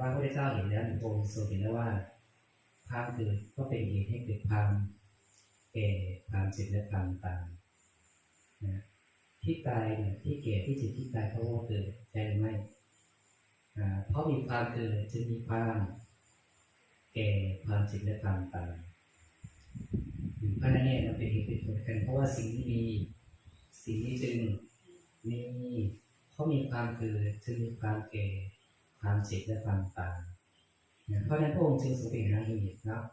ว่าพระเจ้าเห็นแล้วองค์ทรงเห็นแล้วว่าความเกิดก็เป็นเหตุให้เกิดความแก่ความเจ็บและความตายนะที่ตายเนี่ยที่แก่ที่เจ็บที่ตายเพราะว่าเกิดใจหรือไม่อ่าเพราะมีความเกิดจึงมีความแก่ความเจ็บและความตายเพราะนั้นเนี่ยมันเป็นเหตุเป็นผลกัน เพราะว่าสิ่งที่มีสิ่งนี้จึงมีเพราะมีความเกิดจึงมีความแก่ ความเจ็บและความตายนะเพราะฉะนั้นพระองค์จึงทรงเป็นหาเหตุเนาะ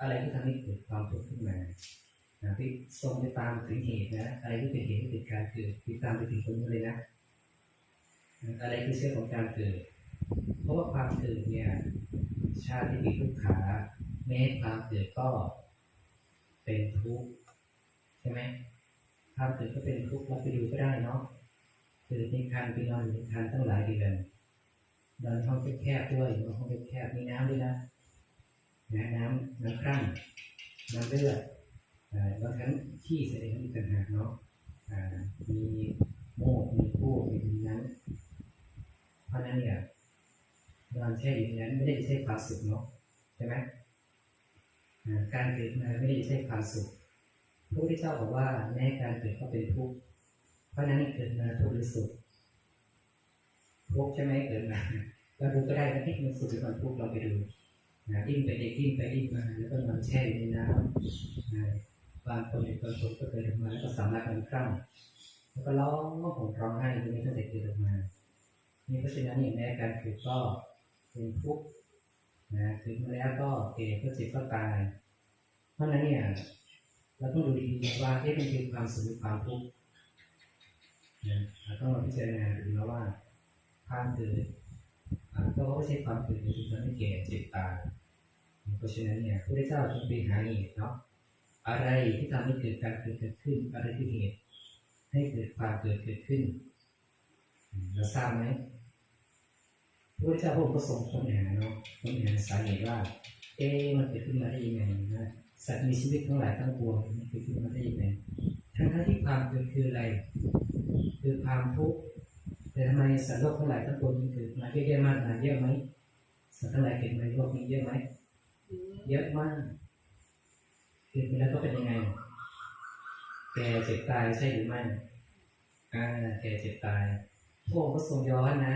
อะไรที่ทำให้เกิดความทุกข์ขึ้นมานะที่ทรงไปตามถึงเหตุนะ อะไรที่เป็นเหตุให้เกิดการเกิดติดตามไปถึงตรงนี้เลยนะ อะไรคือเชื่อของการเกิด เพราะว่าความเกิดเนี่ย ชาติที่มีทุกขาแม้ความเกิดก็เป็นทุกข์ใช่ไหมความเกิดก็เป็นทุกข์เราไปดูก็ได้เนาะเกิดในคันไปนอนอยู่ในคันตั้งหลายเดือน นอนในห้องแคบๆด้วยนอนห้องแคบๆมีน้ำด้วยนะนะน้ำน้ำคร่ำน้ำเลือดอ่าบางครั้งขี้เสด็จมีปัญหากเนาะอ่ามีโมกมีพูดมีนั้น เพราะนั้นเนี่ยนอนแช่อยู่นนั้นไม่ได้ใช่ความสุขเนาะใช่ไหมอ่าการเกิดมาไม่ได้ใช่ความสุขพระพุทธเจ้าบอกว่าแม้การเกิดก็เป็นทุกข์เพราะฉะนั้นเกิดมาทุกข์หรือสุข ทุกข์ใช่ไหมเกิดมาเราดูก็ได้ว่าที่มันสุขหรือมันทุกข์เราไปดูนะดิ้นไปเด็กดิ้นไปดิ้นมาแล้วก็นอนแช่อยู่ในน้ำนะบางคนบางคนก็เกิดมาแล้วก็สามารถกันคร่ำแล้วก็ร้องห่มร้องไห้ตรงนี้ตั้งแต่เกิดมานี่เพราะฉะนั้นเนี่ยแม้การเกิดก็เป็นทุกข์นะถึงมาแล้วก็เกิดก็เจ็บก็ตาย เพราะฉะนั้นเนี่ยเราต้องดูดีๆว่าเอ๊ะเป็นคือความสุขหรือความทุกข์นะเราต้องมาพิจารณาดูนะว่า ความเกิดอ่าก็ไม่ใช่ความเกิดที่ทำให้แก่เจ็บตายเพราะฉะนั้นเนี่ยพระเจ้าจึงไปหาเหตุเนาะอะไรที่ทำให้เกิดการเกิดเกิดขึ้น อะไรที่เหตุ ให้เกิดความเกิดเกิดขึ้นเราทราบไหมพระเจ้าพระองค์ก็ทรงค้นหาเนาะค้นหาสาเหตุว่า เอ๊มันเกิดขึ้นมาได้ยังไงนะสัตว์มีชีวิตทั้งหลายทั้งปวงมันเกิดขึ้นมาได้ยังไงทั้งที่ความเกิดคืออะไร คือความทุกข์ แต่ทำไมสัตว์โลกทั้งหลายทั้งปวงมันเกิดมาเยอะแยะมากมายเยอะไหมสัตว์ทั้งหลายเกิดมาโลกนี้เยอะไหมเยอะมากเกิดมาแล้วก็เป็นยังไงแก่เจ็บตายใช่หรือไม่อ่าแก่เจ็บตายพระองค์ก็ทรงย้อนนะ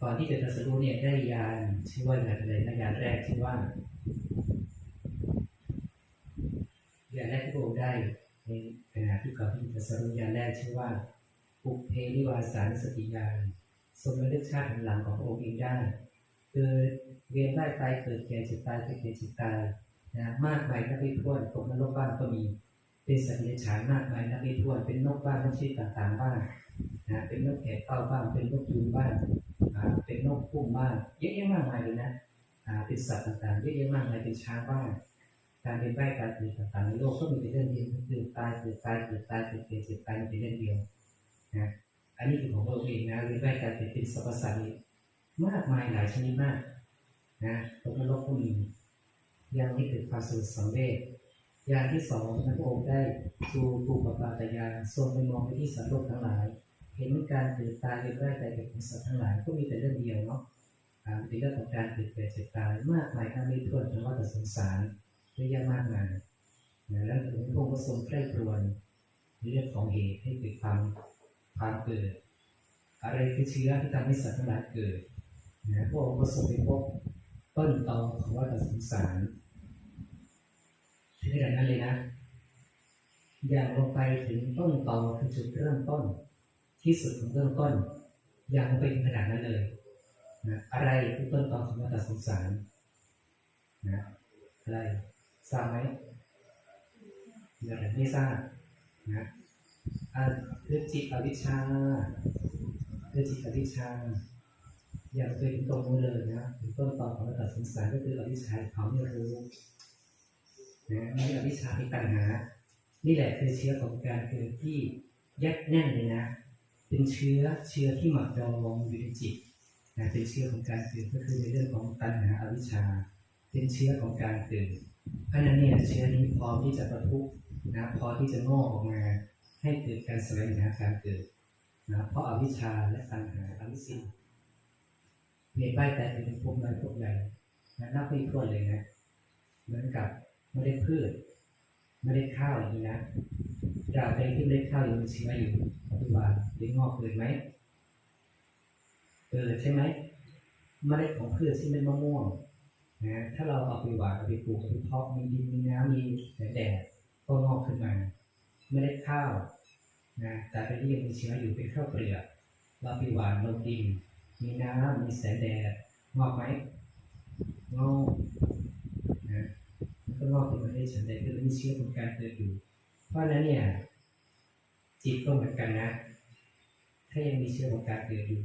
ก่อนที่จะตรัสรู้เนี่ยได้ยานชื่อว่าอะไรนะยานแรกชื่อว่ายานแรกที่พระองค์ได้ในขณะที่ก่อนที่จะตรัสรู้ยานแรกชื่อว่า ปุเพนิวาสานสติญาณทรงระลึกชาติหลังขององค์เองได้เกิดเวียนว่ายตายเกิดแก่เจ็บตายเกิดแก่เจ็บตายนะมากมายนับไม่ถ้วนตกนรกบ้างก็มี เป็นสัตว์เลี้ยงฉานมากมายนับไม่ถ้วนเป็นนกบ้างนกชีพต่างๆบ้างนะเป็นนกแขกเต้าบ้างเป็นนกยูงบ้างเป็นนกพุ่มบ้างเยอะแยะมากมายเลยนะเป็นสัตว์ต่างๆเยอะแยะมากมายเป็นช้างบ้างการเป็นใบการเกิดต่างๆในโลกก็มีแต่เรื่องเดียวคือตายเกิดตายเกิดตายเกิดเกิดเจ็บตายมีแต่เรื่องเดียว นะอันนี้คือของพระองค์เองนะเรื่องใบการเกิดเป็นสรรพสัตว์มากมายหลายชนิดมากนะตกนรกก็มียังไม่เกิดความสุขสังเวชอย่างที่สองพระองค์ได้ชูภูปปาตยานทรงไปมองไปที่สัตว์โลกทั้งหลาย เห็นการเกิดตายเกิดได้ตายเกิดของสัตว์ทั้งหลายก็มีแต่เรื่องเดียวเนาะเป็นเรื่องของการเกิดแก่เจ็บตายมากมายทั้งไม่ถ้วนทั้งว่าแต่สงสารเยอะแยะมากมายนะแล้วถึงพระองค์ก็ทรงใกล้ครวนในเรื่องของเหตุให้เกิดความ ความเกิด อะไรคือเชื้อที่ทำให้สัตว์ทั้งหลายเกิดนะพระองค์ก็ทรงไปพบต้นตอของว่าแต่สงสารที่ขนาดนั้นเลยนะ อย่างลงไปถึงต้นตอคือจุดเริ่มต้น ที่สุดของเริ่มต้นยังไปถึงขนาดนั้นเลยนะอะไรคือต้นตอของวัฏสงสารนะอะไรทราบไหมอย่างไม่ทราบนะ อ่าคือจิตอวิชชาคือจิตอวิชชาอย่างไปถึงตรงเลยนะถึงต้นตอของวัฏสงสารก็คืออวิชชาเขาไม่รู้นะนี่อวิชชาที่ตัณหา นี่แหละคือเชื้อของการเกิดที่ยัดแน่นเลยนะ เป็นเชื้อเชื้อที่หมักดองอยู่ในจิตนะเป็นเชื้อของการเกิดก็คือในเรื่องของตัณหาอวิชชา เป็นเชื้อของการเกิดเพราะฉะนั้นเนี่ยเชื้อนี้พร้อมที่จะประทุนะพอที่จะงอกออกมา ให้เกิดการแสวงหาการเกิดนะเพราะอาวิชชาและตัณหาอวิสิทธิ์เวียนว่ายแต่เป็นภพน้อยภพใหญ่นะนับไม่ถ้วนเลยนะเหมือนกับเมล็ดพืชเมล็ดข้าวอย่างนี้นะตราบใดที่เมล็ดข้าวยังมีชีวิตอยู่ปัจจุบันได้งอกเกิดไหมเกิดใช่ไหมเมล็ดของพืชที่เป็นมะม่วงนะถ้าเราเอาไปหวานเอาไปปลูกเอาไปเพาะมีดินมีน้ำมีแสงแดดก็งอกขึ้นมาเมล็ดข้าว นะแต่เป็นที่ยังมีเชื้ออยู่เป็นข้าวเปลือกเราไปหวานลงดิน มีน้ำมีแสงแดดงอกไหมงอกนะมันก็งอกขึ้นมาได้ฉันใดคือมีเชื้อของการเกิดอยู่ เพราะนั้นเนี่ย จิตก็เหมือนกันนะ ถ้ายังมีเชื้อของการเกิดอยู่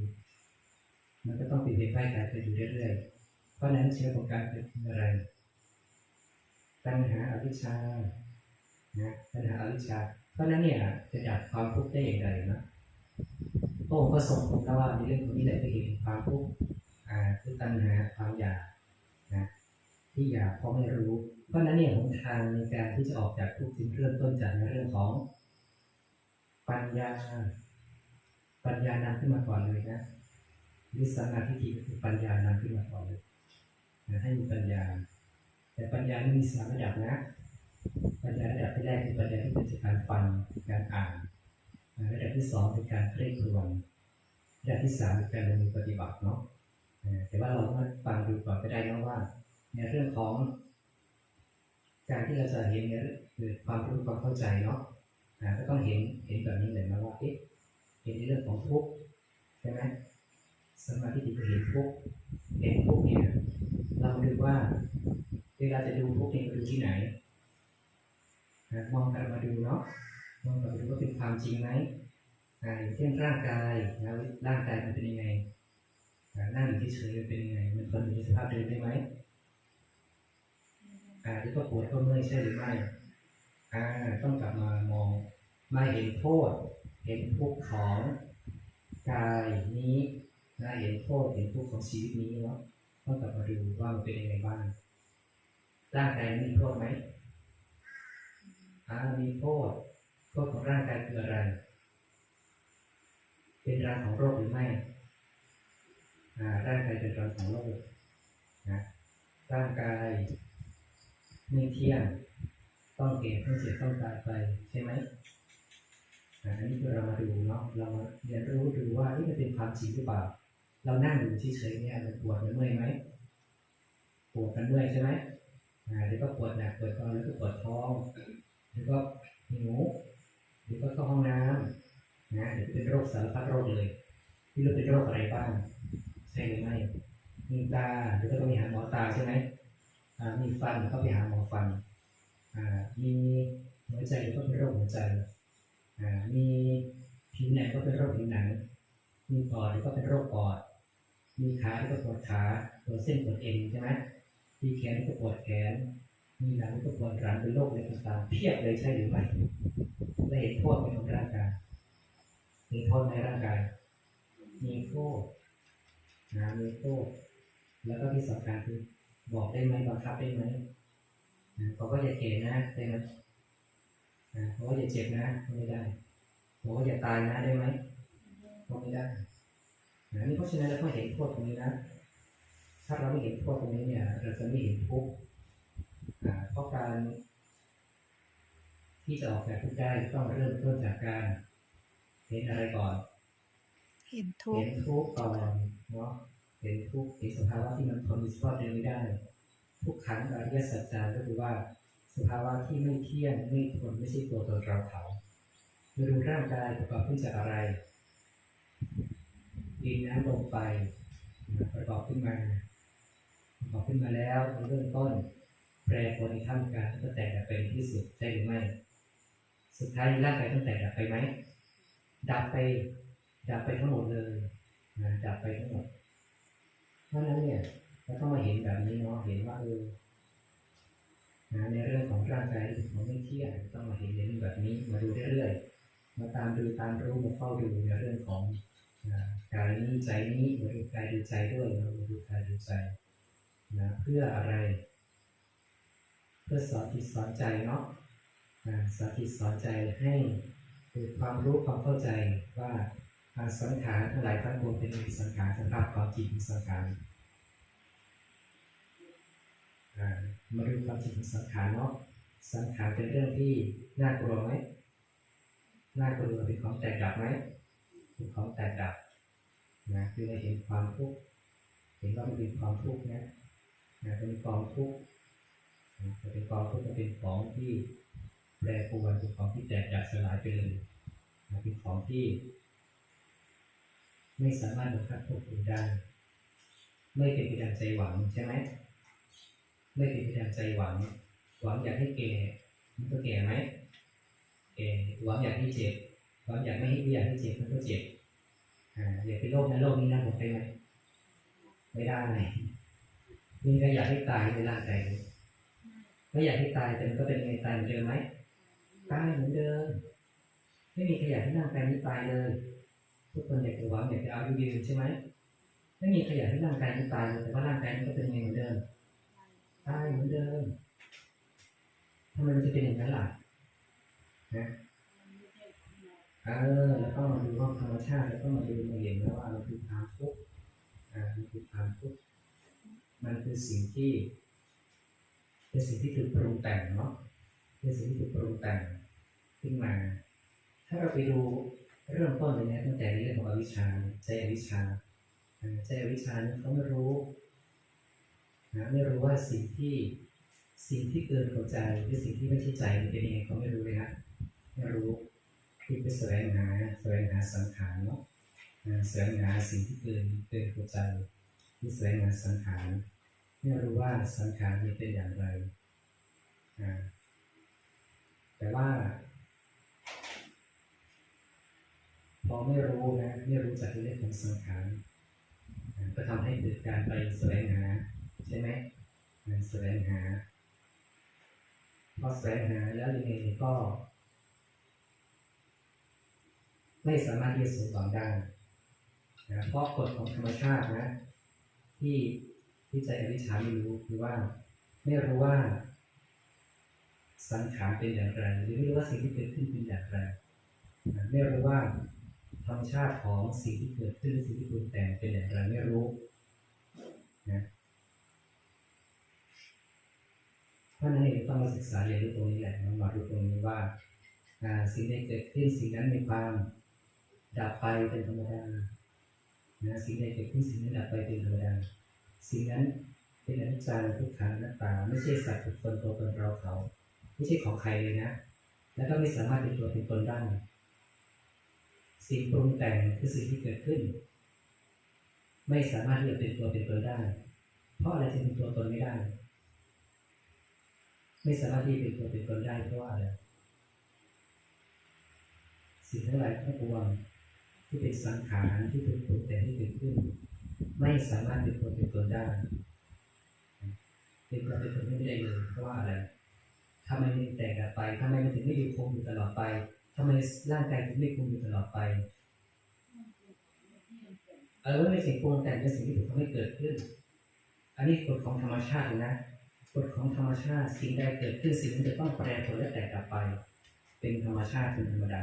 มันก็ต้องเป็นไปได้การเกิดอยู่เรื่อยๆเพราะนั้นเชื้อของการเกิดออะไร ตัณหาอวิชชานะตัณหาอวิชชา เพราะนั้นเนี่ยจะดับความทุกข์ได้อย่างไรนะพระองค์ก็ทรงผมแล้วว่าในเรื่องของนี้แหละไปเห็นความทุกข์อ่าคือตัณหาความอยากนะที่อยากเพราะไม่รู้ เพราะนั้นเนี่ยหนทางในการที่จะออกจากทุกข์จึงเริ่มต้นจากในเรื่องของ ปัญญา ปัญญานำขึ้นมาก่อนเลยนะวิสังนาทิฏฐิคือปัญญานำขึ้นมาก่อนเลยนะให้มีปัญญา แต่ปัญญานี่มีสามระดับนะ ปัญญาระดับที่แรกคือปัญญาที่เกิดจากการฟังการอ่านระดับที่สองเป็นการเคร่งครวญระดับที่สามเป็นการลงมือปฏิบัติเนาะแต่ว่าเรามาฟังดูก่อนก็ได้นะว่า ในเรื่องของ การที่เราจะเห็นเนี่ยเกิดความรู้ความเข้าใจเนาะก็ต้องเห็นเห็นแบบนี้เลยนะว่าเอ๊ะเห็นในเรื่องของทุกข์ใช่ไหมสมาธิที่เห็นทุกข์เห็นทุกข์เนี่ยเราดูว่าเวลาจะดูทุกข์เนี่ยดูที่ไหน นะมองกลับมาดูเนาะมองกลับมาดูว่าเป็นความจริงไหมอ่ายเช่นร่างกายนะร่างกายมันเป็นยังไงนั่งอยู่เฉยเป็นยังไง มันทนอยู่ในสภาพเดิมได้ไหมอ่าที่ก็ปวดก็เมื่อยใช่หรือไม่อ่าต้องกลับมามองมาเห็นโทษ เห็นทุกข์ของกายนี้นะเห็นโทษเห็นทุกข์ของชีวิตนี้เนาะต้องกลับมาดูว่ามันเป็นยังไงบ้างร่างกายมีโทษไหมามีโทษโทษของร่างกายคืออะไร เป็นรังของโรคหรือไม่อ่าร่างกายเป็นรังของโรคนะร่างกายไม่เที่ยงต้องเก็บต้องเจ็บต้องตายไปใช่ไหมอ่าอันนี้คือเรามาดูเนาะเรามาเรียนรู้ดูว่านี่มันเป็นความจริงหรือเปล่า เรานั่งอยู่เฉยๆเนี่ยมันปวดมันเมื่อยไหมปวดมันเมื่อยใช่ไหมอ่าเดี๋ยวก็ปวดหนักปวดคอแล้วก็ปวดท้อง หรือก็หิวหรือก็เข้าห้องน้ำนะหรือเป็นโรคสารพัดโรคเลยที่เราเป็นโรคอะไรบ้างใช่หรือไม่มีตาหรือก็ต้องไปหาหมอตาใช่ไหมอ่ามีฟันก็ไปหาหมอฟันอ่ามีหัวใจก็เป็นโรคหัวใจอ่ามีผิวหนังก็เป็นโรคผิวหนัง มีปอดก็เป็นโรคปอด มีขาก็ปวดขาปวดเส้นปวดเอ็นใช่ไหมมีแขนก็ปวดแขน มีหลังก็ปวดหลังเป็นโรคอะไรต่างๆเพียบเลยใช่หรือไม่และเห็นโทษในของร่างกายมีโทษในร่างกาย มีโทษนะมีโทษแล้วก็ที่สำคัญคือบอกได้ไหมบังคับได้ไหมนะบอกว่าอย่าเก่นะได้ไหมนะบอกว่าอย่าเจ็บนะไม่ได้บอกว่าอย่าตายนะได้ไหมก็ไม่ได้นี่เพราะฉะนั้นเราต้องเห็นโทษตรงนี้นะ ถ้าเราไม่เห็นโทษตรงนี้เนี่ย เราจะไม่เห็นทุกข์ เพราะการ ที่จะออกจากทุกข์ได้ต้องเริ่มต้นจากการเห็นอะไรก่อน เห็นทุกเห็ข์นทุกข์ก่อนเนาะเห็นทุกข์เห็นสภาวะที่มันทนอยู่สภาพเดิมไม่ได้ ทุกขังอริยสัจจาก็คือว่าสภาวะที่ไม่เที่ยงไม่ทนไม่ใช่ตัวตนเราเขามาดูร่างกายประกอบขึ้นจากอะไรดินน้ำลมไฟนะประกอบขึ้นมาประกอบขึ้นมาแล้วในเริ่มต้น แปรปรวนในท่ามกลางก็แตกดับไปที่สุดใช่หรือไม่ สุดท้ายร่างกายต้องแตกดับไปไหม ดับไป ดับไปทั้งหมดเลยนะดับไปทั้งหมด เพราะนั้นเนี่ยเราต้องมาเห็นแบบนี้เนาะ เห็นว่าเออนะในเรื่องของร่างกายมันไม่เที่ยงต้องมาเห็นเรื่องแบบนี้ มาดูเรื่อยๆ มาตามดูตามรู้มาเฝ้าดูในเรื่องของกายนี้ใจนี้มาดูกายดูใจด้วยมาดูกายดูใจนะเพื่ออะไร พื่อสอนจิตสอนใจเนาะอ่าสอนจิตสอนใจให้เกิดความรู้ความเข้าใจว่าอสังขารทั้งหลายทั้งปวงเป็นสังขารสภาพความจริงขอสังขารอ่ามาดูความจริงของสังขารเนาะสังขารเป็นเรื่องที่น่ากลัวไหมน่ากลัวเป็นของแตกดับไหมเป็นของแตกดับนะคือเราเห็นความทุกข์เห็นว่ามันเป็นความทุกข์นะนะเป็นกองทุกข์ นะเป็นกองทุกข์เป็นของที่แปรปรวนเป็นของที่แตกดับสลายไปเลยเป็นของที่ ไม่สามารถบังคับควบคุมได้ ไม่เป็นไปตามใจหวังใช่ไหมไม่เป็นไปตามใจหวัง หวังอยากให้แก่มันก็แก่ไหมแก่หวังอยากให้เจ็บหวังอยากไม่ให้อยากให้เจ็บมันก็เจ็บอ่าอยากเป็นโรคนั้นโรคนี้นะหมดได้ไหมไม่ได้เลยมีใครอยากให้ตายในร่างกายนี้ ไม่อยากให้ตายแต่มันก็เป็นไงตายเหมือนเดิมไหมตายเหมือนเดิมไม่มีใครอยากให้ร่างกายนี้ตายเลย ทุกคนอยากจะหวังอยากจะเอาอยุยืนใช่ไหมไม่มีใครอยากให้ร่างกายนี้ตายเลยแต่ว่าร่างกายนี้ก็เป็นไงเหมือนเดิมตายเหมือนเดิมทำไมมันจะเป็นอย่างนั้นล่ะนะเออแล้วก็มาดูว่าธรรมชาติแล้วก็มาดูมาเห็นแล้วว่ามันคือความทุกข์อ่ามันคือความทุกข์มันคือสิ่งที่ เป็นสิ่งที่ถูกปรุงแต่งเนาะเป็นสิ่งที่ถูกปรุงแต่งขึ้นมา ถ้าเราไปดูเริ่มต้นเลยนะตั้งแต่เรื่องของอวิชชาใจอวิชชาอ่าใจอวิชชาเนี่ยเขาไม่รู้นะไม่รู้ว่าสิ่งที่สิ่งที่เกินหัวใจหรือสิ่งที่ไม่ใช่ใจเป็นยังไงเขาไม่รู้เลยนะไม่รู้คือไปแสวงหาแสวงหาสังขารเนาะอ่าแสวงหาสิ่งที่เกินเกินหัวใจที่แสวงหาสังขาร ไม่รู้ว่าสังขารนี้เป็นอย่างไร แต่ว่า พอไม่รู้นะไม่รู้จักเรื่องของสังขารก็ทำให้เกิดการไปแสวงหา ใช่ไหมแสวงหาพอแสวงหาแล้วยังไงก็ ไม่สามารถที่จะสมหวังได้นะเพราะกฎของธรรมชาตินะ ที่ ที่ใจอวิชชาไม่รู้คือว่า ไม่รู้ว่า สังขารเป็นอย่างไรหรือไม่รู้ว่าสิ่งที่เกิดขึ้นเป็นอย่างไรไม่รู้ว่าธรรมชาติของสิ่งที่เกิดขึ้นสิ่งที่ปรุงแต่งเป็นอย่างไรไม่รู้นะเพราะนั้นเองต้องมาศึกษาเรียนรู้ตรงนี้แหละมาดูตรงนี้ว่าอ่าสิ่งใดเกิดขึ้นสิ่งนั้นมีความดับไปเป็นธรรมดานะสิ่งใดเกิดขึ้นสิ่งนั้นดับไปเป็นธรรมดา สิ่งนั้นเป็นอนิจจังทุกขังนัตตา ไม่ใช่สัตว์บุคคลตัวตนเราเขา ไม่ใช่ของใครเลยนะ แล้วก็ไม่สามารถเป็นตัวเป็นตนได้สิ่งปรุงแต่งคือสิ่งที่เกิดขึ้น ไม่สามารถที่จะเป็นตัวเป็นตนได้ เพราะอะไรจึงเป็นตัวตนไม่ได้ ไม่สามารถที่เป็นตัวเป็นตนได้เพราะอะไรสิ่งทั้งหลายทั้งปวงที่เป็นสังขารที่ถูกปรุงแต่งที่เกิดขึ้น ไม่สามารถเป็นตัวเป็นตนได้เป็นตัวเป็นตนไม่ได้เลยเพราะว่าอะไรทำไมมันแตกดับไปทำไมมันถึงไม่อยู่คงอยู่ตลอดไปทำไมร่างกายถึงไม่คงอยู่ตลอดไปเออในสิ่งปรุงแต่งเป็นสิ่งที่ถูกทำให้เกิดขึ้น อันนี้กฎของธรรมชาตินะกฎของธรรมชาติสิ่งใดเกิดขึ้นสิ่งนั้นจะต้องแปรปรวนและแตกดับไป เป็นธรรมชาติเป็นธรรมดา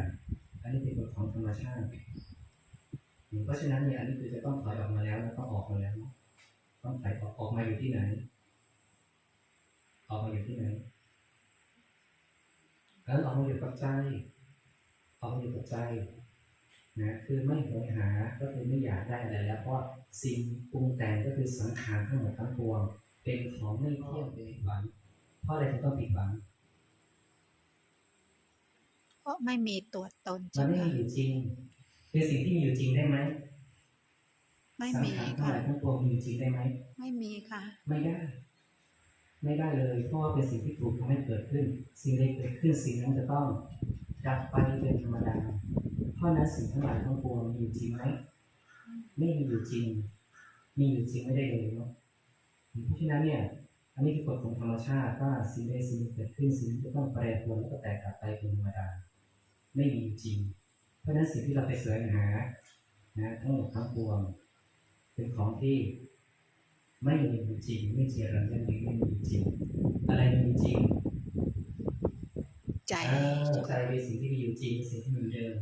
อันนี้เป็นกฎของธรรมชาติ เพราะฉะนั้นเนี่ยอันนี้คือจะต้องถอยออกมาแล้วแล้วต้องออกมาแล้ว ต้องถอยออกออกมาอยู่ที่ไหน ออกมาอยู่ที่ไหนแล้วออกมาอยู่กับใจออกมาอยู่กับใจนะคือไม่โหยหาก็คือไม่อยากได้อะไรแล้วเพราะสิ่งปรุงแต่งก็คือสังขารทั้งหมดทั้งปวง เป็นของไม่เที่ยงเป็นหวังเพราะอะไรถึงต้องปิดหวังเพราะไม่มีตัวตนมัใช่นไหมไม่มีคะอยู่จริง คือสิ่งที่มีอยู่จริงได้ไหมไม่สังมีขารทั้งหค่ะลายทั้งปวงมีอยู่จริงได้ไหมไม่มีค่ะ ไม่ได้ ไม่ได้เลย เพราะว่าเป็นสิ่งที่ถูกทำให้เกิดขึ้น สิ่งใดเกิดขึ้นสิ่งนั้นจะต้องดับไปเป็นธรรมดาเพราะฉะนั้นสิ่งทั้งหลายทั้งปวงมีอยู่จริงไหมไม่มีอยู่จริง มีอยู่จริงไม่ได้เลยเนาะเพราะฉะนั้นเนี่ยอันนี้คือกฎของธรรมชาติว่าสิ่งใดสิ่งหนึ่งเกิดขึ้นสิ่งนั้นจะต้องแปรปรวนแล้วก็แตกดับไปเป็นธรรมดา ไม่มีอยู่จริงเพ ราะฉะนั้นสิ่งที่เราไปแสวงหานะทั้งหมดทั้งปวง เป็นของที่ไม่มีอยู่จริง ไม่เจริญไม่มีไม่มีอยู่จริง อะไรมีอยู่จริง ใจเออใจเป็นสิ่งที่มีอยู่จริงเป็นสิ่งที่มีอยู่เดิม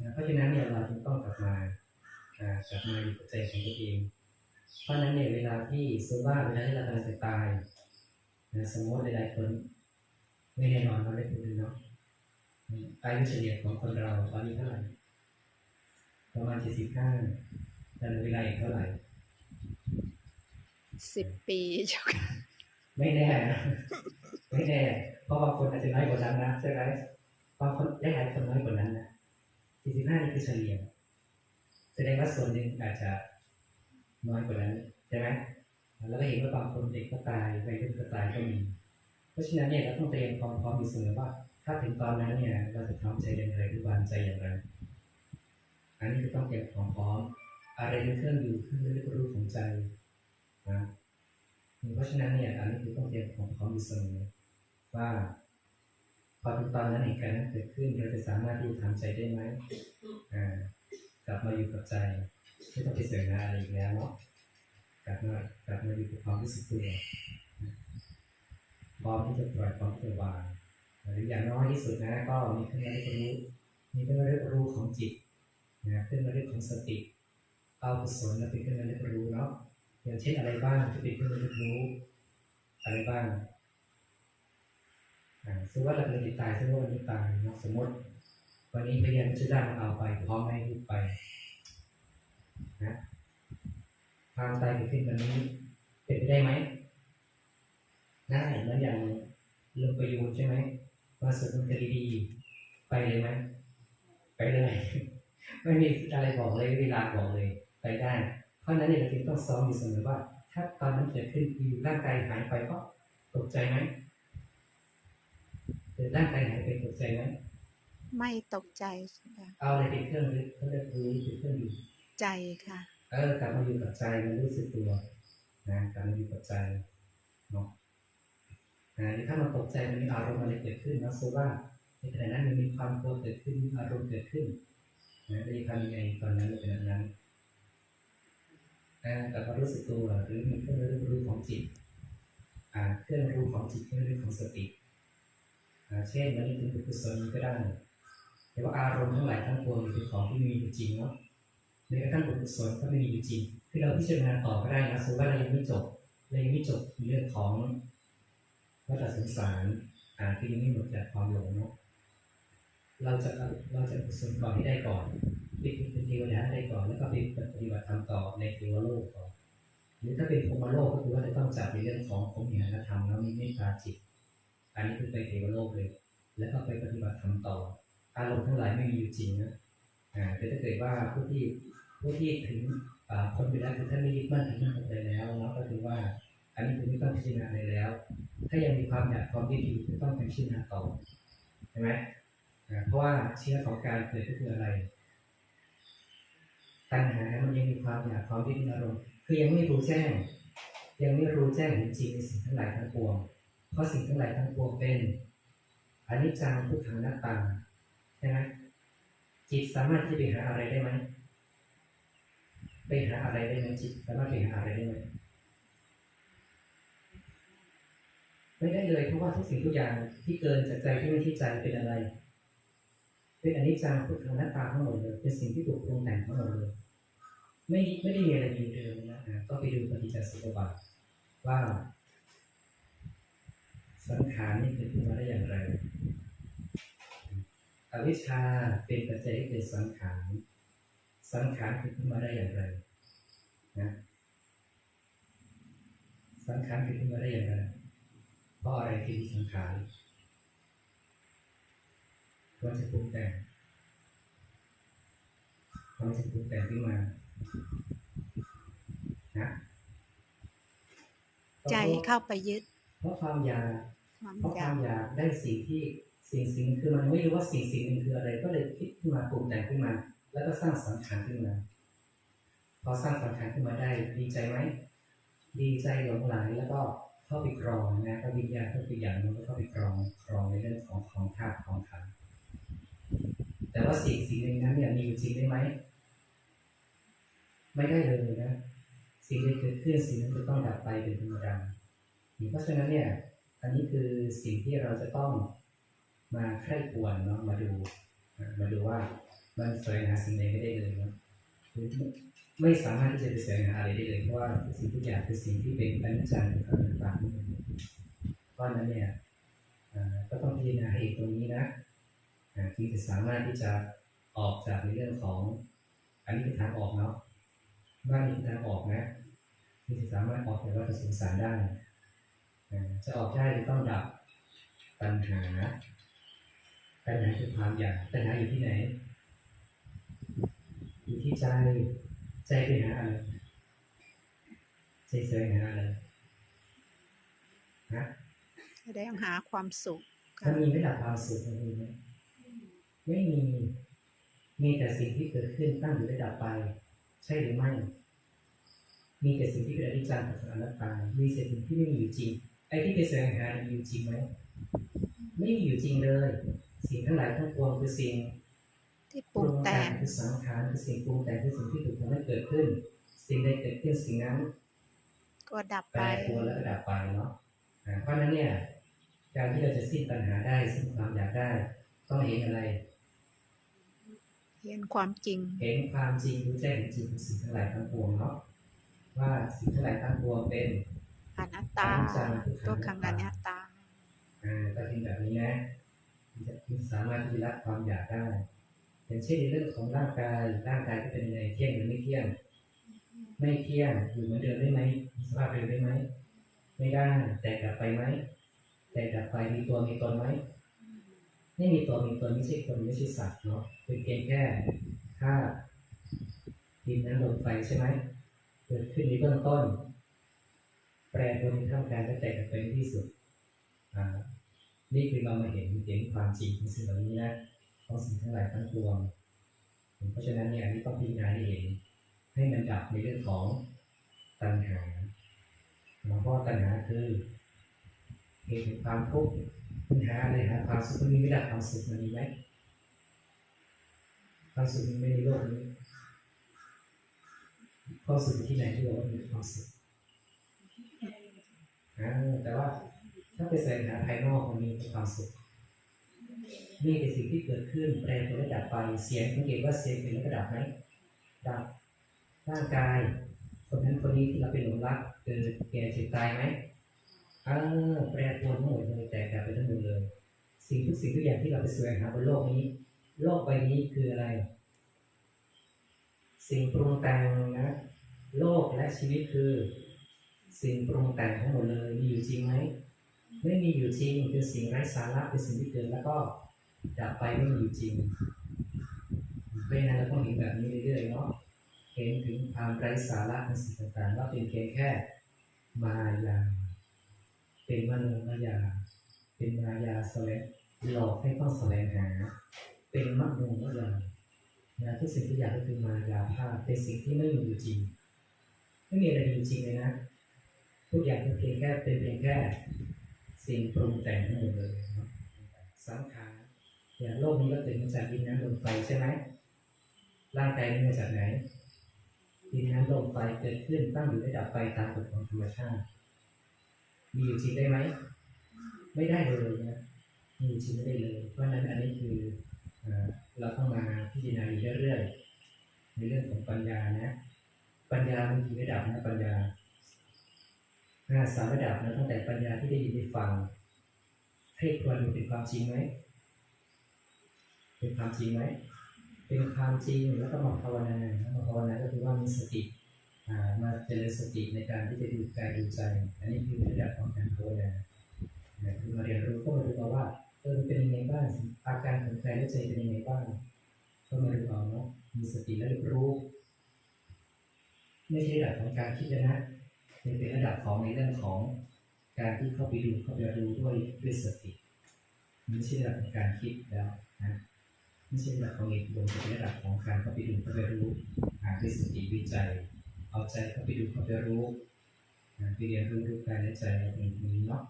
นะเพราะฉะนั้นเนี่ยเราจึงต้องกลับมาอ่ากลับมาอยู่กับใจของตัวเอง เพราะฉะนั้นเนี่ยเวลาที่สมมติว่าเวลาที่เรากำลังจะตายนะสมมติหลายๆคนไม่แน่นอนเราได้พูดเลยเนาะ อายุเฉลี่ยของคนเราตอนนี้เท่าไหร่ประมาณเจ็ดสิบห้าแต่เวลาอีกเท่าไหร่สิบปีเจ้าค่ะไม่แน่นะไม่แน่เพราะบางคนอาจจะน้อยกว่านั้นนะใช่ไหมบางคนได้หลายคนน้อยกว่านั้นนะสี่สิบห้านี่คือเฉลี่ยแสดงว่าส่วนหนึ่งอาจจะน้อยกว่านั้นใช่ไหมแล้วก็เห็นว่าบางคนเด็กก็ตายวัยรุ่นก็ตายก็มีเพราะฉะนั้นเนี่ยเราต้องเตรียมความพร้อมอยู่เสมอว่า ถ้าถึงตอนนั้นเนี่ย เราจะทำใจอย่างไรหรือวางใจอย่างไร อันนี้คือต้องเตรียมความพร้อม อะไรเป็นเครื่องอยู่เครื่องเรียกรู้ของใจนะเพราะฉะนั้นเนี่ยอันนี้คือต้องเตรียมความพร้อมอยู่เสมอว่าพอถึงตอนนั้นเหตุการณ์นั้นเกิดขึ้นเราจะสามารถที่จะทำใจได้ไหมอ่ากลับมาอยู่กับใจไม่ต้องไปเสียงานอะไรอีกแล้วเนาะกลับมากลับมาอยู่กับความรู้สึกตัวพร้อมที่จะปล่อยความที่จะวาง หรืออย่างน้อยที่สุดนะก็มีเรื่องระลึกรู้มีเรื่องรู้ของจิตนะเครื่องระลึกของสติเอากุศลมาเป็นเครื่องระลึกรู้เนาะอย่างเช่นอะไรบ้างที่เป็นเครื่องระลึกรู้ อะไรบ้างอ่าสมมติว่าเราเป็นจิตตายสมมติว่าวันนี้ตายเนาะสมมติ วันนี้พยานจะได้มาเอาไปพร้อมให้ลูกไปนะความตายเกิดขึ้นวันนี้เป็นไปได้ไหมได้เหมือนอย่างลงประยูนใช่ไหม มาสวดมนต์คดีดีๆไปเลยไหมไปเลยไม่มีอะไรบอกเลยเวลาบอกเลยไปได้ เพราะฉะนั้นเนี่ยเราจึงต้องซ้อมอยู่เสมอว่า ถ้าตอนนั้นเกิดขึ้นอยู่ร่างกายหายไปก็ตกใจไหมเกิดร่างกายหายไปตกใจไหมไม่ตกใจเจ้าค่ะเอาอะไรเป็นเครื่องยึดเขาเรียกรู้เป็นเครื่องอยู่ใจค่ะ เออกลับมาอยู่กับใจมันรู้สึกตัวนะกลับมาอยู่กับใจเนาะ นะถ้ามันตกใจมันมีอารมณ์อะไรเกิดขึ้นนะโซว่าในขณะนั้นมันมีความกลัวเกิดขึ้นอารมณ์เกิดขึ้นนะจะทำยังไงตอนนั้นในขณะนั้นนะแต่พอรู้สึกตัวหรือมีเครื่องรู้ของจิตอ่าเครื่องรู้ของจิตเครื่องรู้ของสติอ่าเช่นมันเป็นกุศลก็ได้แต่ว่าอารมณ์ทั้งหลายทั้งปวงเป็นของที่มีอยู่จริงเนาะแม้กระทั่งกุศลก็ไม่มีอยู่จริง คือเราพิจารณาต่อก็ได้นะสมมติว่าเรายังไม่จบเรายังไม่จบในเรื่องของ วัฏสงสารอ่าคือยังไม่หมดจากความหลงเนาะเราจะเราจะกุศลก่อนให้ได้ก่อนป็นเป็นเทวดาได้ก่อน แล้วก็ไปปฏิบัติธรรมต่อในเทวโลกก่อนหรือถ้าเป็นพรหมโลกก็คือว่าจะต้องจับในเรื่องของของเหนธรรมแล้วมีเมตตาจิต อันนี้คือไปเทวโลกเลย แล้วก็ไปปฏิบัติธรรมต่อ อารมณ์ทั้งหลายไม่มีอยู่จริงนะอ่าแต่ถ้าเกิดว่าผู้ที่ผู้ที่ถึงอ่าคนไปแล้วคือท่านไม่ยึดมั่นถือมั่นอะไรแล้วเนาะก็คือว่า อันนี้คือไม่ต้องพิจารณาอะไรแล้ว ถ้ายังมีความอยากความยึดอยู่ก็ต้องไปพิจาราต่อใช่ไหมเพราะว่าเชื้อของการเกิดก็คืออะไร ตัณหา มันยังมีความอยากความยึดในอารมณ์คือยังไม่รู้แจ้ง ยังไม่รู้แจ้งจริงในสิ่งทั้งหลายทั้งปวง เพราะสิ่งทั้งหลายทั้งปวงเป็นอนิจจังทุกขังหน้าตาใช่ไหมจิตสามารถที่จะไปหาอะไรได้ไหมไปหาอะไรได้ไหมจิตสามารถไปหาอะไรได้ไหม ไม่ได้เลยเพราะว่าทุกสิ่งทุกอย่างที่เกินจากใจที่ไม่ใช่ใจเป็นอะไร เป็นอนิจจังทุกขังหน้าตาทั้งหมดเลยเป็นสิ่งที่ถูกปรุงแต่งทั้งหมดเลยไม่ไม่ได้มีอะไรอยู่เดิมนะอ่าก็ไปดูปฏิจจสมุปบาทว่า สังขารนี่เกิดขึ้นมาได้อย่างไรอวิชชาเป็นปัจจัยให้เกิดสังขาร สังขารเกิดขึ้นมาได้อย่างไรนะ สังขารเกิดขึ้นมาได้อย่างไร เพราะอะไรที่มีสังขารก็จะปรุงแต่งก็จะปรุงแต่งขึ้นมานะใจเข้าไปยึด เพราะความอยากความเพราะคายอาวกอยากได้สิ่งที่สิ่งสิ่งคือมันไม่รู้ว่าสิ่งสิ่งหนึ่งคืออะไร ก็เลยคิดขึ้นมาปรุงแต่งขึ้นมา แล้วก็สร้างสังขารขึ้นมาพอสร้างสังขารขึ้นมาได้ ดีใจไหมดีใจหลงไหลแล้วก็ เข้าไปกรองนะก็วิญญาณก็คืออย่างมันก็เข้าไปกรองกรองในเรื่องของของธาตุของขันแต่ว่าสิ่งสิ่งหนึ่งนั้นเนี่ยมีอยู่จริงได้ไหมไม่ได้เลยนะสิ่งที่เกิดขึ้นสิ่งนั้นจะต้องดับไปเป็นธรรมดาเพราะฉะนั้นเนี่ยอันนี้คือสิ่งที่เราจะต้องมาใคร่ควรเนาะมาดู มาดูว่ามันแสวงหาสิ่งใดไม่ได้เลยเนาะ ไม่สามารถที่จะไปแสวงหาอะไรได้เลยเพราะว่าสิ่งทุกอย่างคือสิ่งที่เป็นอนิจจังเป็นอนัตตาเพราะนั้นเนี่ยก็ต้องพิจารณาให้เห็นตรงนี้นะอ่าถึงจะสามารถที่จะออกจากในเรื่องของ อันนี้คือทางออกเนาะว่านี่คือทางออกนะที่จะสามารถออกจากวัฏสงสารได้จะออกได้ต้องดับปัญหาปัญหาคือความอยากปัญหาอยู่ที่ไหน อยู่ที่ใจ ใจไปหาอะไรใจแสวงหาอะไรฮะแสดงหาความสุขมัค่ะนมีไม่ดับความสุขมันมีไหมไม่มี มีแต่สิ่งที่เกิดขึ้นตั้งอยู่และดับไป ใช่หรือไม่ มีแต่สิ่งที่เป็นอนิจจังกับอนัตตามีแต่สิ่งที่ไม่มีอยู่จริง ไอ้ที่ไปแสวงหามันมีอยู่จริงไหม ไม่มีอยู่จริงเลย สิ่งทั้งหลายทั้งปวงคือสิ่ง ที่ปรุงแต่งคือสังขารคือสิ่งปรุงแต่งคือสิ่งที่ถูกทำให้เกิดขึ้น สิ่งใดเกิดขึ้นสิ่งนั้น ก็ดับแปรไปปรวนแล้วก็ดับไปเนาะอ่าเพราะฉะนั้นเนี่ยการที่เราจะสิ้นปัญหาได้สิ้นความอยากได้ ต้องเห็นอะไร เห็นความจริง เห็นความจริงรู้แจ้งเห็นจริงของสิ่งทั้งหลายทั้งปวงเนาะว่าสิ่งทั้งหลายทั้งปวงเป็นอนัตตาอนิจจังทุกขังตัวขังอนัตตาอ่าก็เป็นแบบนี้นะที่จะที่สามารถที่จะละความอยากได้ อย่างเช่นในเรื่องของร่างกาย ร่างกายก็เป็นยังไงเที่ยงหรือไม่เที่ยง ไม่เที่ยงอยู่เหมือนเดิมได้ไหมสภาพเดิมได้ไหม ไม่ได้แตกดับไปไหมแตกดับไปมีตัวมีตนไหมไม่มีตัวมีตนไม่ใช่คนไม่ใช่สัตว์เนาะเป็นเพียงแค่ธาตุดินน้ำลมไฟใช่ไหมเกิดขึ้นในเบื้องต้น แปรปรวนในท่ามกลางและแตกดับไปที่สุด อ่า นี่คือเรามาเห็นเห็นความจริงของสิ่งเหล่านี้นะ ของสิ่งทั้งหลายทั้งปวง เพราะฉะนั้นเนี่ยอันนี่ต้องพิจารณาให้เห็นให้มันดับในเรื่องของตัณหาหลวงพ่อตัณหาคือเหตุแห่งความทุกข์ปัญหาอะไรหาความสุขมันมีไม่ดับความสุขมันมีไหมความสุขมันไม่ในโลกนี้ความสุขอยู่ที่ไหนที่เราว่ามีความสุขอ่าแต่ว่าถ้าไปแสวงหาภายนอกมันมีความสุข นี่เป็นสิ่งที่เกิดขึ้นแปรปรวนและดับไปเสียงสังเกตว่าเสียงเป็นแล้วก็ดับไหมดับร่างกายคนนั้นคนนี้ที่เราเป็นหลงรักเกิดแก่เจ็บตายไหมเออแปรปรวนทั้งหมดเลยแตกดับไปทั้งหมดเลย สิ่งทุกสิ่งทุกอย่างที่เราไปแสวงหาบนโลกนี้ โลกใบนี้คืออะไร สิ่งปรุงแต่งนะ โลกและชีวิตคือ สิ่งปรุงแต่งทั้งหมดเลยมีอยู่จริงไหม ไม่มีอยู่จริงคือสิ่งไร้สาระเป็นสิ่งที่เกิดแล้วก็ดับไปไม่มีอยู่จริงเพราะฉะนั้นเราต้องเห็นแบบนี้เรื่อยๆเนาะเห็นถึงความไร้สาระในสิ่งต่างๆว่าเป็นเพียงแค่มายา เป็นมโนมายา เป็นมายาแสวงหลอกให้ต้องแสวงหา เป็นมโนมายานะทุกสิ่งทุกอย่างก็คือมายาภาพเป็นสิ่งที่ไม่มีอยู่จริง ไม่มีอะไรอยู่จริงเลยนะ ทุกอย่างเป็นเพียงแค่เป็นเพียงแค่ สิ่งปรุงแต่งทั้งหมดเลยเนาะสังขารอย่างโลกนี้ก็เกิดมาจากดินน้ำลมไฟใช่ไหมร่างกายนี้มาจากไหนดินน้ำลมไฟเกิดขึ้นตั้งอยู่และดับไปตามกฎของธรรมชาติ มีอยู่จริงได้ไหม ไม่ได้เลยนะมีอยู่จริงไม่ได้เลย เพราะนั้นอันนี้คือเราต้องมาพิจารณาเรื่อยๆในเรื่องของปัญญานะ ปัญญามันกี่ระดับนะปัญญา ห้าสามระดับนะตั้งแต่ปัญญาที่ได้ยินได้ฟังให้ควรดูเป็นความจริงไหมเป็นความจริงไหมเป็นความจริงแล้วก็มาภาวนามาภาวนาก็คือว่ามีสติมาเจริญสติในการที่จะดูกายดูใจ อันนี้คือระดับของการภาวนาคือมาเรียนรู้ก็มาดูว่าเออมันเป็นยังไงบ้างอาการของกายและใจเป็นยังไงบ้างก็มาดูเอาเนาะมีสติและรู้ ไม่ใช่ระดับของการคิดนะ มันเป็นระดับของในเรื่องของการที่เข้าไปดูเข้าไปรู้ด้วยด้วยสติไม่ใช่ระดับของการคิดแล้วนะไม่ใช่ระดับของเหตุผลเป็นระดับของการเข้าไปดูเข้าไปรู้หาด้วยสติวิจัย เอาใจเข้าไปดูเข้าไปรู้อ่าไปเรียนรู้รู้กายและใจเป็นนี้เนาะ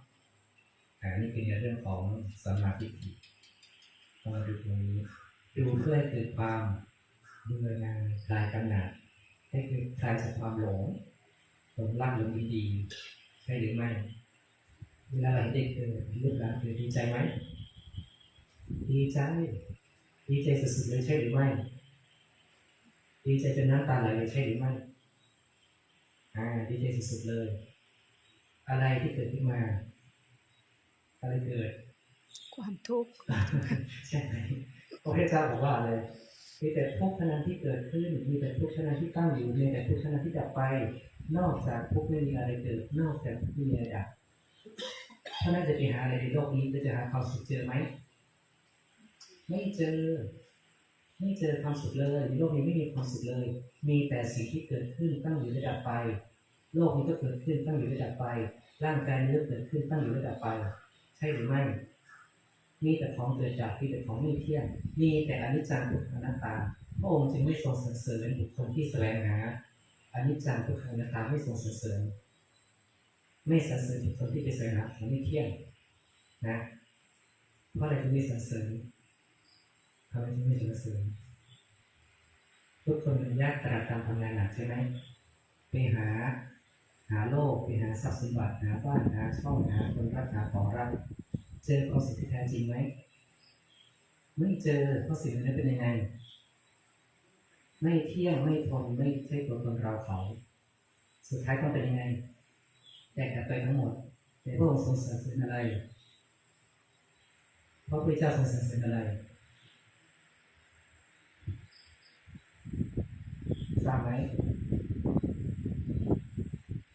อันนี้เป็นในเรื่องของสมาธิต้องมาดูตรงนี้ดูเพื่อให้เกิดความเบื่อหน่ายคลายกำหนัดให้เกิดคลายจากความหลง หลงรักหลงดีๆใช่หรือไม่ เวลาเราเด็กเกิดลูกหลานเกิดดีใจไหมดีใจ ดีใจสุดๆเลยใช่หรือไม่ ดีใจจนน้ำตาไหลเลยใช่หรือไม่อ่าดีใจสุดๆเลย อะไรที่เกิดขึ้นมา อะไรเกิด ความทุกข์ใช่ไหมพระพุทธเจ้าบอกว่าอะไรมีแต่ทุกข์เท่านั้นที่เกิดขึ้น มีแต่ทุกข์เท่านั้นที่ตั้งอยู่ มีแต่ทุกข์เท่านั้นที่ดับไป นอกจากทุกข์ไม่มีอะไรเกิด นอกจากทุกข์ไม่มีอะไรดับถ้าน่าจะไปหาอะไรในโลกนี้จะจะหาความสุขเจอไหม ไม่เจอ ไม่เจอความสุขเลย ในโลกนี้ไม่มีความสุขเลย มีแต่สิ่งที่เกิดขึ้นตั้งอยู่และดับไป โลกนี้ก็เกิดขึ้นตั้งอยู่และดับไป ร่างกายนี้ก็เกิดขึ้นตั้งอยู่และดับไป ใช่หรือไม่มีแต่ของเกิดจากมีแต่ของไม่เที่ยง มีแต่อนิจจังทุกขังอนัตตาพระองค์จึงไม่ทรงสรรเสริญบุคคลที่แสวงหา อนิจจังทุกขังอนัตาไม่ทรงสรรเสริญไม่สรรเสริญบุคคลที่ไปแสวงหาของไม่เที่ยงนะเพราะอะไรจึงไม่สรรเสริญทำไมจึงไม่สรรเสริญทุกคนมันยากตรากตามทำงานหนักใช่ไหมไปหาหาโลกไปหาทรัพย์สมบัติหาบ้านหาช่องหาคนรักหาของรักเจอความสุขที่แท้จริงไหมไม่เจอเพราะสิ่งนั้นเป็นยังไง ไม่เที่ยงไม่ทนไม่ใช่ตัวตนเราเขา สุดท้ายก็เป็นยังไงแตกกันไปทั้งหมด แต่พระองค์ทรงสรรเสริญอะไรพระพุทธเจ้าทรงสรรเสริญอะไรทราบไหม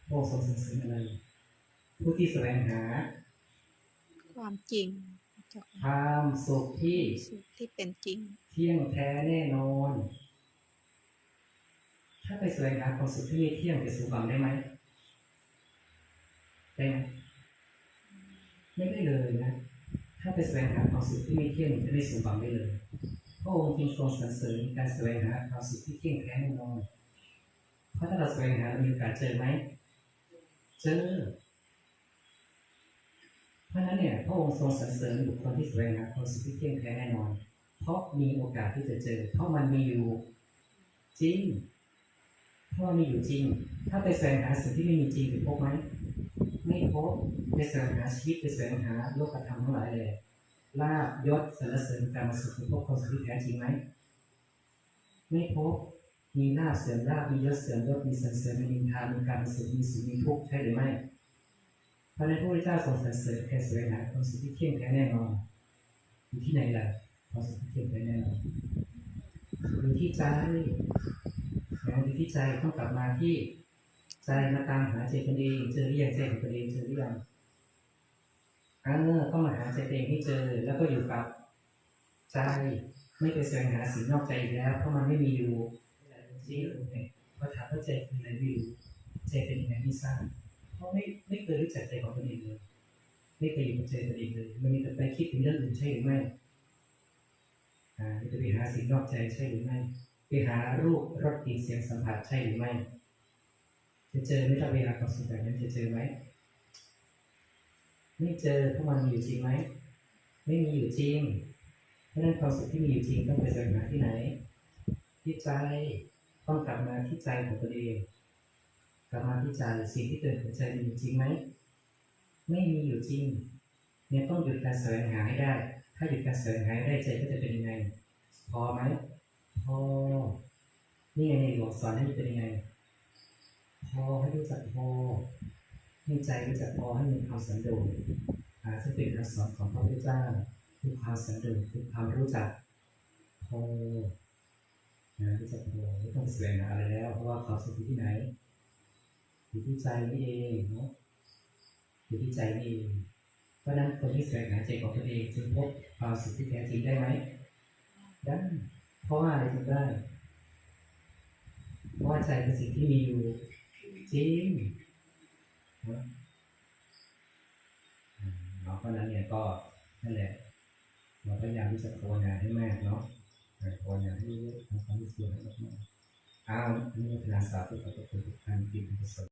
พระองค์ทรงสรรเสริญอะไร ผู้ที่แสวงหา ความจริงจากความสุขที่สุขที่เป็นจริง เที่ยงแท้แน่นอน ถ้าไปแสวงหาความสุขที่ไม่เที่ยงจะสู่ความได้ไหมได้ไหมไม่ได้เลยนะ ถ้าไปแสวงหาความสุขที่ไม่เที่ยงจะไม่สู่ความได้เลยพระองค์จึงทรงสรรเสริญการแสวงหาความสุขที่เที่ยงแท้แน่นอนเพราะถ้าเราแสวงหาเรามีโอกาสเจอไหมเจอเพราะฉะนั้นเนี่ยพระองค์ทรงสรรเสริญบุคคลที่แสวงหาความสุขที่เที่ยงแท้แน่นอน เพราะมีโอกาสที่จะเจอ เพราะมันมีอยู่จริง เพรามันมีอยู่จริง ถ้าไปแสวงหาสิ่งที่ไม่มีจริงจะพบไหม ไม่พบไปแสวงหาชีวิตไปแสวงหาโลกธรรมทั้งหลายเลยลาบยศสรรเสริญการมาสุขพบความสุขที่แท้จริงไหม ไม่พบมีลาบเสื่อมลาบมียศเสื่อมยศมีสรรเสริญมีนินทามีการมาสุขมีสุขมีทุกข์ใช่หรือไม่พระในพระพุทธเจ้าทรงสรรเสริญแค่แสวงหาความสุขที่เที่ยงแท้แน่นอนอยู่ที่ไหนล่ะความสุขที่เที่ยงแท้แน่นอนอยู่ที่ใจ นะอยู่ที่ใจต้องกลับมาที่ใจมาตามหาใจตนเองเจอหรือยังใจของตนเองเจอหรือยังเออต้องมาหาใจตัวเองให้เจอ แล้วก็อยู่กับใจไม่ไปแสวงหาสิ่งนอกใจอีกแล้ว เพราะมันไม่มีอยู่จริงเนี่ยพอถามว่าใจคืออะไรไม่รู้ใจเป็นยังไงไม่ทราบเพราะไม่ไม่เคยรู้จักใจของตัวเองเลยไม่เคยอยู่กับใจตัวเองเลย มันมีแต่ไปคิดถึงเรื่องอื่นใช่หรือไม่อ่าจะไปหาสิ่งนอกใจใช่หรือไม่ ไปหารูปรสกลิ่นเสียงสัมผัสใช่หรือไม่ จะเจอไหม่ถ้าไปหาความสุขแบบนั้นจะเจอไหมไม่เจอเพราะมันมีอยู่จริงไหมไม่มีอยู่จริง เพราะนั้นความสุขที่มีอยู่จริงต้องไปแสวงหาที่ไหน ที่ใจต้องกลับมาที่ใจของตัวเองกลับมาที่ใจสิ่งที่เกิดขึ้นใจมีอยู่จริงไหมไม่มีอยู่จริงเนี่ยต้องหยุดการแสวงหาให้ได้ ถ้าหยุดการแสวงหาให้ได้ใจก็จะเป็นยังไงพอไหม พอ นี่ไงในหลวงสอนให้เป็นยังไง พอให้รู้จักพอ ให้ใจรู้จักพอให้มีความสันโดษอาซึ่งเป็นคำสอนของพระพุทธเจ้าคือความสันโดษคือความรู้จักพอนะรู้จักพอไม่ต้องแสวงหาอะไรแล้ว เพราะว่าความสุขอยู่ที่ไหนอยู่ที่ใจนี่เองเนาะอยู่ที่ใจนี่เองเพราะนั้นคนที่แสวงหาใจของตัวเองจึงพบความสุขที่แท้จริงได้ไหมได้ เพราะว่าอะไรถึงได้ เพราะว่าใจเป็นสิ่งที่มีอยู่จริงเนาะเพราะนั้นเนี่ยก็นั่นแหละเราพยายามที่จะภาวนาให้มากเนาะภาวนาให้เยอะทำความรู้สึกให้มากๆอ้าวอันนี้เป็นภาษาที่เราจะฝึกทางจิตกุศล